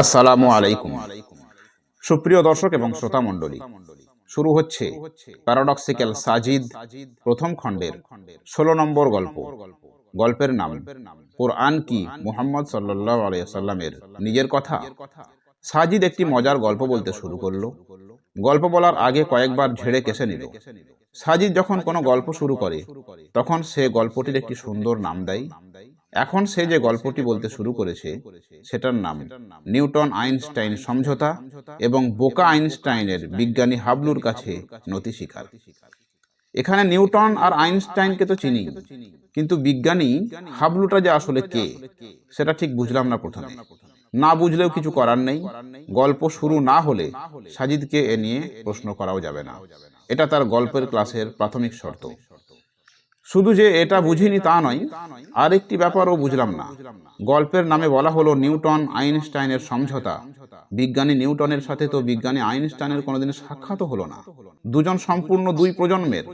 আসসালামু আলাইকুম। সুপ্রিয় দর্শক এবং শ্রোতা মণ্ডলী, শুরু হচ্ছে প্যারাডক্সিক্যাল সাজিদ প্রথম খণ্ডের ষোলো নম্বর গল্প। গল্পের নাম, কোরআন কি মুহাম্মদ সাল্লাহ আলাইসাল্লামের নিজের কথা? সাজিদ একটি মজার গল্প বলতে শুরু করল। গল্প বলার আগে কয়েকবার ঝেড়ে কেসে নিল। সাজিদ যখন কোনো গল্প শুরু করে, তখন সে গল্পটির একটি সুন্দর নাম দেয় এখন সে যে গল্পটি বলতে শুরু করেছে, সেটার নাম নিউটন আইনস্টাইন সমঝোতা এবং বোকা আইনস্টাইনের বিজ্ঞানী হাবলুর কাছে নতি স্বীকার এখানে নিউটন আর আইনস্টাইনকে তো চিনি, কিন্তু বিজ্ঞানী হাবলুটা যে আসলে কে, সেটা ঠিক বুঝলাম না প্রথমে। না বুঝলেও কিছু করার নেই, গল্প শুরু না হলে সাজিদকে এ নিয়ে প্রশ্ন করাও যাবে না। এটা তার গল্পের ক্লাসের প্রাথমিক শর্ত। শুধু যে এটা বুঝিনি তা নয় আর একটি ব্যাপারও বুঝলাম না। গল্পের নামে বলা হলো নিউটন আইনস্টাইনের সমঝোতা। বিজ্ঞানী নিউটনের সাথে তো বিজ্ঞানী আইনস্টাইনের কোনোদিন সাক্ষাৎ হলো না। দুজন সম্পূর্ণ দুই প্রজন্মের।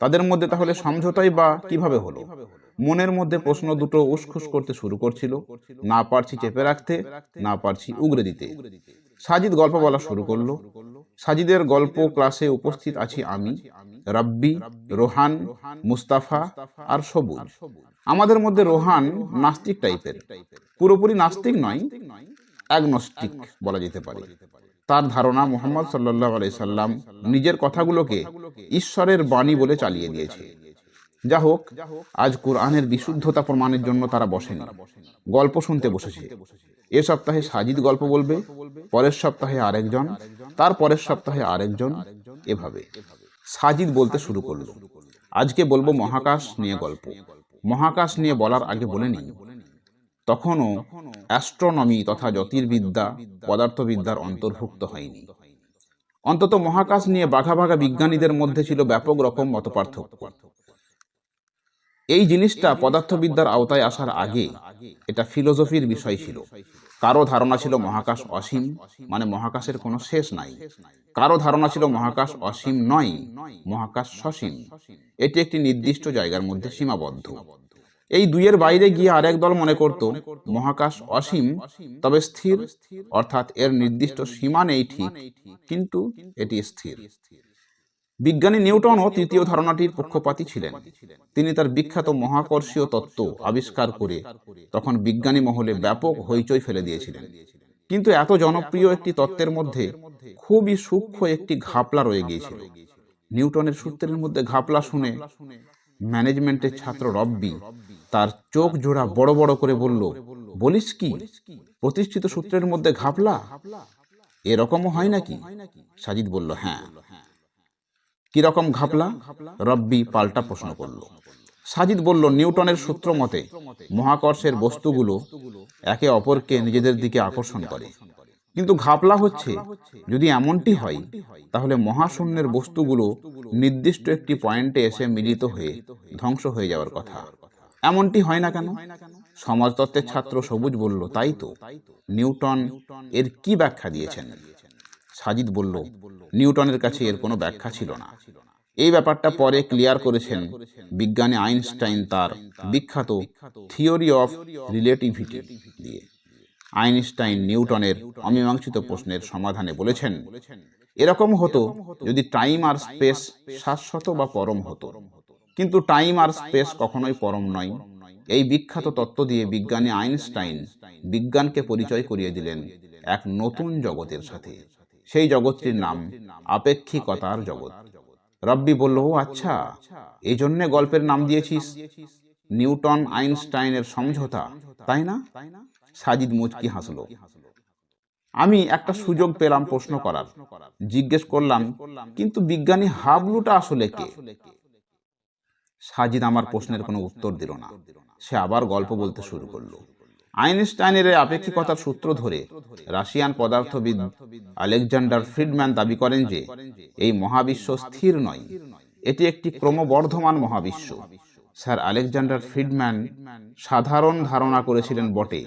তাদের মধ্যে তাহলে সমঝোতাই বা কীভাবে হলো? মনের মধ্যে প্রশ্ন দুটো উসখুস করতে শুরু করছিল। না পারছি চেপে রাখতে, না পারছি উগরে দিতে। সাজিদ গল্প বলা শুরু করল। সাজিদের গল্প ক্লাসে উপস্থিত আছি আমি। রাব্বি রোহান মুস্তাফা আর সবুজ। আমাদের মধ্যে রোহান নাস্তিক টাইপের। পুরোপুরি নাস্তিক নয় অ্যাগনস্টিক বলা যেতে পারে। তার ধারণা মোহাম্মদ সাল্লাহ আলাইসাল্লাম নিজের কথাগুলোকে ঈশ্বরের বাণী বলে চালিয়ে দিয়েছে। যা হোক আজ কোরআনের বিশুদ্ধতা প্রমাণের জন্য তারা বসেনি। গল্প শুনতে বসেছে। এ সপ্তাহে সাজিদ গল্প বলবে পরের সপ্তাহে আরেকজন তার পরের সপ্তাহে আরেকজন এভাবে। সাজিদ বলতে শুরু করল। আজকে বলব মহাকাশ নিয়ে গল্প। মহাকাশ নিয়ে বলার আগে বলে নিই তখনও অ্যাস্ট্রোনমি তথা জ্যোতির্বিদ্যা পদার্থবিদ্যার অন্তর্ভুক্ত হয়নি। অন্তত মহাকাশ নিয়ে বাঘা বাঘা বিজ্ঞানীদের মধ্যে ছিল ব্যাপক রকম মতপার্থক্য। এই জিনিসটা পদার্থবিদ্যার আওতায় আসার আগে এটা ফিলোসফির বিষয় ছিল। কারও ধারণা ছিল মহাকাশ অসীম মানে মহাকাশের কোনো শেষ নাই। কারও ধারণা ছিল মহাকাশ অসীম নয়, মহাকাশ সসীম। এটি একটি নির্দিষ্ট জায়গার মধ্যে সীমাবদ্ধ। এই দুইয়ের বাইরে গিয়ে আরেক দল মনে করত, মহাকাশ অসীম, তবে স্থির, অর্থাৎ এর নির্দিষ্ট সীমা নেই ঠিক, কিন্তু এটি স্থির। বিজ্ঞানী নিউটনও তৃতীয় ধারণাটির পক্ষপাতী ছিলেন। তিনি তার বিখ্যাত মহাকর্ষীয় তত্ত্ব আবিষ্কার করে তখন বিজ্ঞানী মহলে ব্যাপক হইচই ফেলে দিয়েছিলেন। কিন্তু এত জনপ্রিয় একটি তত্ত্বের মধ্যে খুবই সূক্ষ্ম একটি ঘাপলা রয়ে গিয়েছিল। নিউটনের সূত্রের মধ্যে ঘাপলা শুনে ম্যানেজমেন্টের ছাত্র রব্বি তার চোখ জোড়া বড় বড় করে বলল, বলিস কি? প্রতিষ্ঠিত সূত্রের মধ্যে ঘাপলা? এরকমও হয় নাকি? সাজিদ বলল হ্যাঁ। কীরকম ঘাপলা? রব্বি পাল্টা প্রশ্ন করল। সাজিদ বলল, নিউটনের সূত্র মতে মহাকর্ষের বস্তুগুলো একে অপরকে নিজেদের দিকে আকর্ষণ করে। কিন্তু ঘাপলা হচ্ছে, যদি এমনটি হয়, তাহলে মহাশূন্যের বস্তুগুলো নির্দিষ্ট একটি পয়েন্টে এসে মিলিত হয়ে ধ্বংস হয়ে যাওয়ার কথা। এমনটি হয় না কেন? সমাজতত্ত্বের ছাত্র সবুজ বলল, তাই তো। নিউটন এর কি ব্যাখ্যা দিয়েছেন? সাজিদ বলল নিউটনের কাছে এর কোনো ব্যাখ্যা ছিল না। এই ব্যাপারটা পরে ক্লিয়ার করেছেন বিজ্ঞানী আইনস্টাইন তার বিখ্যাত থিওরি অফ রিলেটিভিটি দিয়ে। আইনস্টাইন নিউটনের অমীমাংসিত প্রশ্নের সমাধানে বলেছেন এরকম হতো যদি টাইম আর স্পেস শাশ্বত বা পরম হতো। কিন্তু টাইম আর স্পেস কখনোই পরম নয়। এই বিখ্যাত তত্ত্ব দিয়ে বিজ্ঞানী আইনস্টাইন বিজ্ঞানকে পরিচয় করিয়ে দিলেন এক নতুন জগতের সাথে। সেই জগৎটির নাম, আপেক্ষিকতার জগৎ। রব্বি বলল আচ্ছা এই জন্যে গল্পের নাম দিয়েছিস? নিউটন আইনস্টাইনের সমঝোতা, তাই না? সাজিদ মুচকি হাসল। আমি একটা সুযোগ পেলাম প্রশ্ন করার। জিজ্ঞেস করলাম, কিন্তু বিজ্ঞানী হাবলুটা আসলে কে? সাজিদ আমার প্রশ্নের কোনো উত্তর দিল না। সে আবার গল্প বলতে শুরু করল। আইনস্টাইনের আপেক্ষিকতার সূত্র ধরে রাশিয়ান পদার্থবিদ আলেকজান্ডার ফ্রিডম্যান দাবি করেন যে এই মহাবিশ্ব স্থির নয়। এটি একটি ক্রমবর্ধমান মহাবিশ্ব। স্যার আলেকজান্ডার ফ্রিডম্যান সাধারণ ধারণা করেছিলেন বটে,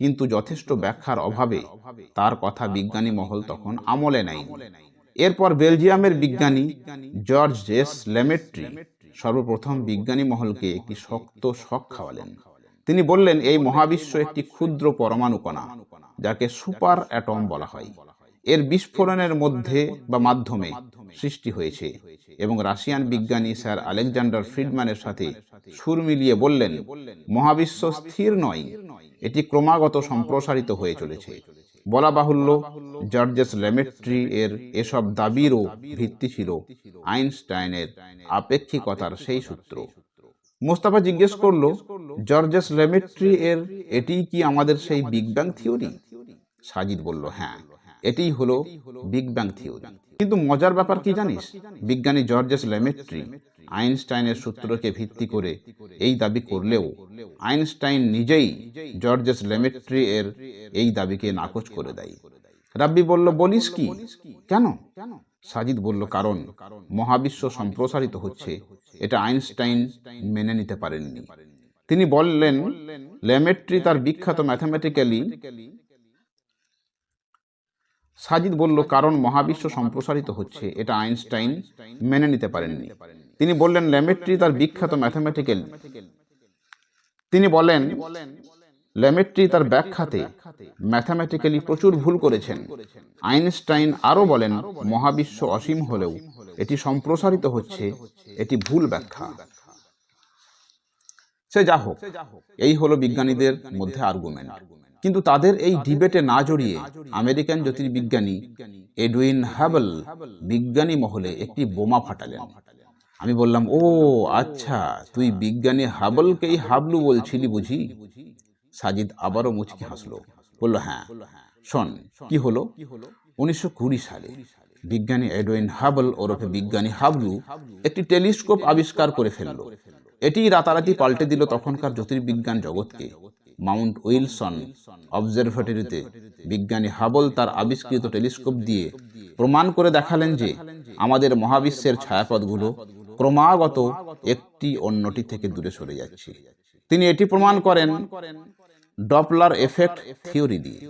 কিন্তু যথেষ্ট ব্যাখ্যার অভাবে তার কথা বিজ্ঞানী মহল তখন আমলে নেয় এরপর বেলজিয়ামের বিজ্ঞানী জর্জ জেস লেমেট্রি সর্বপ্রথম বিজ্ঞানী মহলকে একটি শক্ত শখ খাওয়ালেন। তিনি বললেন, এই মহাবিশ্ব একটি ক্ষুদ্র পরমাণু কণা, যাকে সুপার অ্যাটম বলা হয়। এর বিস্ফোরণের মধ্যে বা মাধ্যমে সৃষ্টি হয়েছে এবং রাশিয়ান বিজ্ঞানী স্যার আলেকজান্ডার ফ্রিডম্যানের সাথে সুর মিলিয়ে বললেন, মহাবিশ্ব স্থির নয়, এটি ক্রমাগত সম্প্রসারিত হয়ে চলেছে। বলা বাহুল্য, জর্জেস লেমেট্রি এর এসব দাবিরও ভিত্তি ছিল আইনস্টাইনের আপেক্ষিকতার সেই সূত্র। মোস্তাফা জিজ্ঞেস করল, জর্জেস লেমেট্রি এর এটিই কি আমাদের সেই বিগ ব্যাং থিওরি সাজিদ বলল হ্যাঁ এটিই হলো বিগ ব্যাং থিওরি কিন্তু মজার ব্যাপার কি জানিস? বিজ্ঞানী জর্জেস লেমেট্রি আইনস্টাইনের সূত্রকে ভিত্তি করে এই দাবি করলেও আইনস্টাইন নিজেই জর্জেস লেমেট্রি এর এই দাবিকে নাকচ করে দেয়। রাব্বি বলল, বলিস কি? কেন? সাজিদ বলল, কারণ মহাবিশ্ব সম্প্রসারিত হচ্ছে এটা আইনস্টাইন মেনে নিতে পারেননি। তিনি বললেন লেমেট্রি তার বিখ্যাত ম্যাথামেটিক্যালি সাজিদ বলল, কারণ মহাবিশ্ব সম্প্রসারিত হচ্ছে, এটা আইনস্টাইন মেনে নিতে পারেননি। তিনি বললেন, ল্যামেট্রি তার বিখ্যাত ম্যাথামেটিক্যাল। তিনি বলেন, ল্যামেট্রি তার ব্যাখ্যাতে ম্যাথামেটিক্যালি প্রচুর ভুল করেছেন। আইনস্টাইন আরও বলেন, মহাবিশ্ব অসীম হলেও এটি সম্প্রসারিত হচ্ছে এটি ভুল ব্যাখ্যা। সে যা হোক এই হলো বিজ্ঞানীদের মধ্যে আর্গুমেন্ট কিন্তু তাদের এই ডিবেটে না জড়িয়ে আমেরিকান জ্যোতির্বিজ্ঞানী এডুইন হ্যাবল বিজ্ঞানী মহলে একটি বোমা ফাটালেন। আমি বললাম ও আচ্ছা তুই বিজ্ঞানী হাবলকেই হাবলু বলছিলি বুঝি? সাজিদ আবারও মুচকি হাসলো। বলল হ্যাঁ শোন কি হলো? উনিশশো কুড়ি সালে বিজ্ঞানী এডওয়েন হাবল ওরফে বিজ্ঞানী হাবলু একটি টেলিস্কোপ আবিষ্কার করে ফেলল। এটি রাতারাতি পাল্টে দিল তখনকার জ্যোতির্বিজ্ঞান জগৎকে। মাউন্ট উইলসন অবজারভেটরিতে বিজ্ঞানী হাবল তার আবিষ্কৃত টেলিস্কোপ দিয়ে প্রমাণ করে দেখালেন যে আমাদের মহাবিশ্বের ছায়াপথগুলো ক্রমাগত একটি অন্যটি থেকে দূরে সরে যাচ্ছে। তিনি এটি প্রমাণ করেন ডপলার এফেক্ট থিওরি দিয়ে।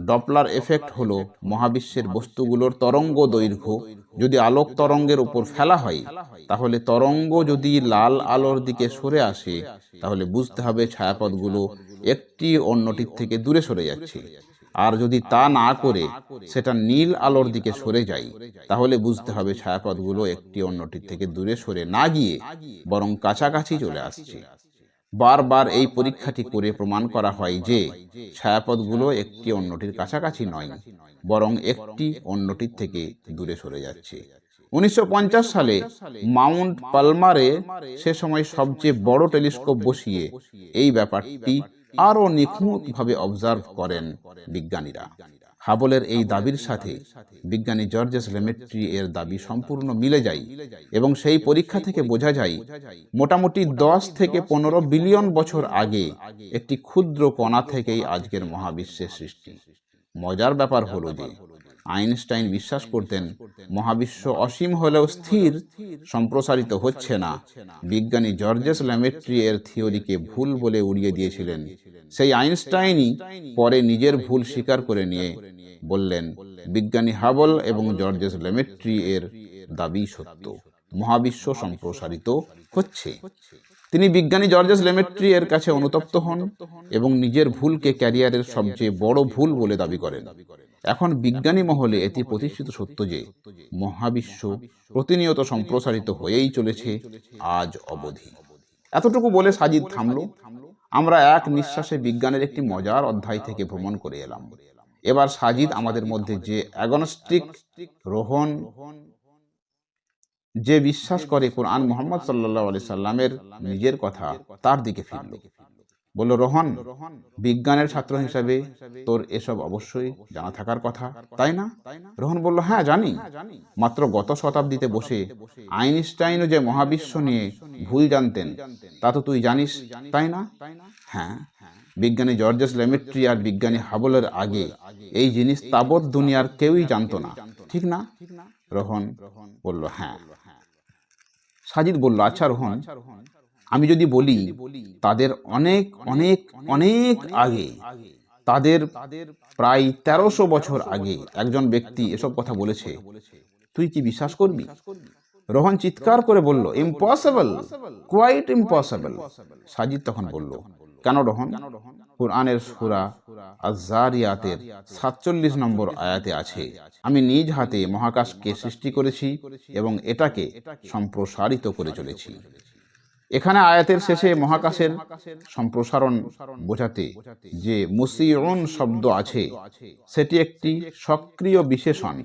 ডপলার এফেক্ট হলো মহাবিশ্বের বস্তুগুলোর তরঙ্গ দৈর্ঘ্য। যদি আলোক তরঙ্গের উপর ফেলা হয়, তাহলে তরঙ্গ যদি লাল আলোর দিকে সরে আসে, তাহলে বুঝতে হবে ছায়াপথগুলো একটি অন্যটির থেকে দূরে সরে যাচ্ছে। আর যদি তা না করে সেটা নীল আলোর দিকে সরে যায়, তাহলে বুঝতে হবে ছায়াপথগুলো একটি অন্যটির থেকে দূরে সরে না গিয়ে বরং কাছাকাছি চলে আসছে। বারবার এই পরীক্ষাটি করে প্রমাণ করা হয় যে ছায়াপথগুলো একটি অন্যটির কাছাকাছি নয়, বরং একটি অন্যটির থেকে দূরে সরে যাচ্ছে। উনিশশো পঞ্চাশ সালে মাউন্ট পালমারে সে সময় সবচেয়ে বড় টেলিস্কোপ বসিয়ে এই ব্যাপারটি আরও নিখুঁতভাবে অবজার্ভ করেন বিজ্ঞানীরা। হাবলের এই দাবির সাথে বিজ্ঞানী জর্জেস লেমেট্রি এর দাবি সম্পূর্ণ মিলে যায় এবং সেই পরীক্ষা থেকে বোঝা যায় মোটামুটি দশ থেকে পনেরো বিলিয়ন বছর আগে একটি ক্ষুদ্র কণা থেকেই আজকের মহাবিশ্বের সৃষ্টি। মজার ব্যাপার হলো যে আইনস্টাইন বিশ্বাস করতেন মহাবিশ্ব অসীম হলেও স্থির সম্প্রসারিত হচ্ছে না। বিজ্ঞানী জর্জেস ল্যামেট্রি এর থিওরিকে ভুল বলে উড়িয়ে দিয়েছিলেন। সেই আইনস্টাইনই পরে নিজের ভুল স্বীকার করে নিয়ে বললেন বিজ্ঞানী হাবল এবং জর্জেস ল্যামেট্রি এর দাবি সত্য। মহাবিশ্ব সম্প্রসারিত হচ্ছে। তিনি বিজ্ঞানী জর্জেস লেমেট্রি এর কাছে অনুতপ্ত হন এবং নিজের ভুলকে ক্যারিয়ারের সবচেয়ে বড় ভুল বলে দাবি করেন। এখন বিজ্ঞানী মহলে এটি প্রতিষ্ঠিত সত্য যে মহাবিশ্ব প্রতিনিয়ত সম্প্রসারিত হয়েই চলেছে আজ অবধি। এতটুকু বলে সাজিদ থামল। আমরা এক নিঃশ্বাসে বিজ্ঞানের একটি মজার অধ্যায় থেকে ভ্রমণ করে এলাম। এবার সাজিদ আমাদের মধ্যে যে অ্যাগনস্টিক রোহন যে বিশ্বাস করে কোরআন মোহাম্মদ সাল্লাহ আলি সাল্লামের নিজের কথা তার দিকে ফিরল। বলল রোহন রোহন, বিজ্ঞানের ছাত্র হিসাবে তোর এসব অবশ্যই জানা থাকার কথা, তাই না? রোহন বলল হ্যাঁ জানি। মাত্র গত শতাব্দীতে বসে আইনস্টাইনও যে মহাবিশ্ব নিয়ে ভুল জানতেন, তা তো তুই জানিস, তাই না? হ্যাঁ। বিজ্ঞানী জর্জেস লেমেট্রি আর বিজ্ঞানী হাবলের আগে এই জিনিস তাবৎ দুনিয়ার কেউই জানতো না, ঠিক না? রোহন বলল হ্যাঁ। সাজিদ বলল আচ্ছা রোহন, আমি যদি বলি, তাদের অনেক অনেক অনেক আগে, তাদের প্রায় তেরোশো বছর আগে একজন ব্যক্তি এসব কথা বলেছে। তুই কি বিশ্বাস করবি? রোহন চিৎকার করে বলল ইম্পসিবল কোয়াইট ইম্পসিবল সাজিদ তখন বলল। কেন রোহন? কোরআনের সুরা আজারিয়াতের সাতচল্লিশ নম্বর আয়াতে আছে, আমি নিজ হাতে মহাকাশকে সৃষ্টি করেছি এবং এটাকে সম্প্রসারিত করে চলেছি। এখানে আয়াতের শেষে মহাকাশের সম্প্রসারণ বোঝাতে যে মুসিউন শব্দ আছে সেটি একটি সক্রিয় বিশেষণ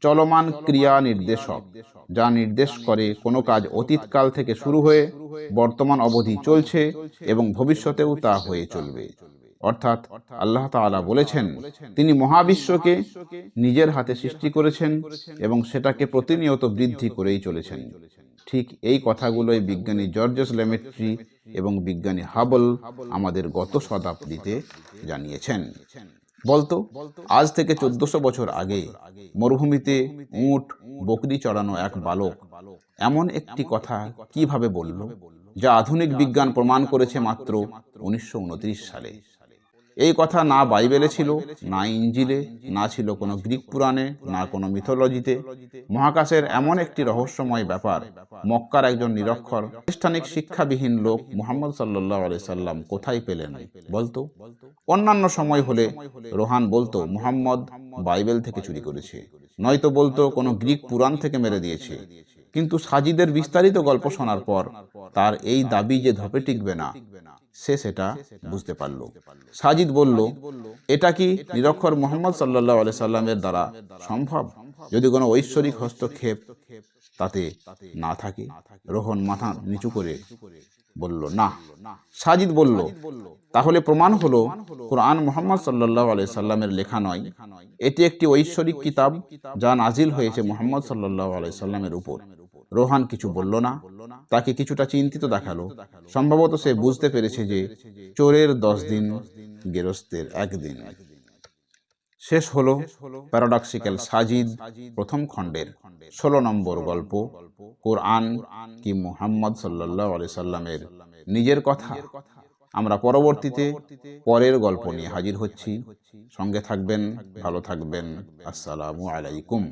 চলমান ক্রিয়া নির্দেশক যা নির্দেশ করে কোনো কাজ অতীতকাল থেকে শুরু হয়ে বর্তমান অবধি চলছে এবং ভবিষ্যতেও তা হয়ে চলবে। অর্থাৎ আল্লাহ তাআলা বলেছেন তিনি মহাবিশ্বকে নিজের হাতে সৃষ্টি করেছেন এবং সেটাকে প্রতিনিয়ত বৃদ্ধি করেই চলেছেন। ঠিক এই কথাগুলোই বিজ্ঞানী জর্জেস লেমেট্রি এবং বিজ্ঞানী হাবল আমাদের গত শতাব্দীতে জানিয়েছেন। বলতো, আজ থেকে চোদ্দশো বছর আগে মরুভূমিতে উট, বকরি চড়ানো এক বালক এমন একটি কথা কীভাবে বলল, যা আধুনিক বিজ্ঞান প্রমাণ করেছে মাত্র উনিশশো উনত্রিশ সালে। এই কথা না বাইবেলে ছিল, না ইঞ্জিলে, না ছিল কোনো গ্রিক পুরাণে, না কোনো মিথোলজিতে। মহাকাশের এমন একটি রহস্যময় ব্যাপার, মক্কার একজন নিরক্ষর, আনুষ্ঠানিক শিক্ষাবিহীন লোক মুহাম্মদ সাল্লাহ আলি সাল্লাম কোথায় পেলেন বলতো? অন্যান্য সময় হলে রোহান বলতো, মুহাম্মদ বাইবেল থেকে চুরি করেছে। নয়তো বলতো, কোনো গ্রিক পুরাণ থেকে মেরে দিয়েছে। কিন্তু সাজিদের বিস্তারিত গল্প শোনার পর তার এই দাবি যে ধপে টিকবে না সে সেটা বুঝতে পারল। সাজিদ বলল এটা কি নিরক্ষর মোহাম্মদ সাল্লাহ আলি সাল্লামের দ্বারা সম্ভব? যদি কোনো ঐশ্বরিক হস্তক্ষেপ তাতে না থাকে রোহন মাথা নিচু করে বলল না। সাজিদ বলল তাহলে প্রমাণ হলো কোরআন মোহাম্মদ সাল্লাহ আলি সাল্লামের লেখা নয়। এটি একটি ঐশ্বরিক কিতাব যা নাজিল হয়েছে মোহাম্মদ সাল্লাহ আলি সাল্লামের উপর। রোহান কিছু বলল না। তাকে কিছুটা চিন্তিত দেখাল। সম্ভবত সে বুঝতে পেরেছে যে চোরের দশ দিন গেরস্তের একদিন। শেষ হলো প্যারাডক্সিক্যাল সাজিদ প্রথম খণ্ডের ষোলো নম্বর গল্প, কোরআন কি মুহাম্মদ সাল্লাহ আলি সাল্লামের নিজের কথা। আমরা পরবর্তীতে পরের গল্প নিয়ে হাজির হচ্ছি। সঙ্গে থাকবেন, ভালো থাকবেন। আসসালামু আলাইকুম।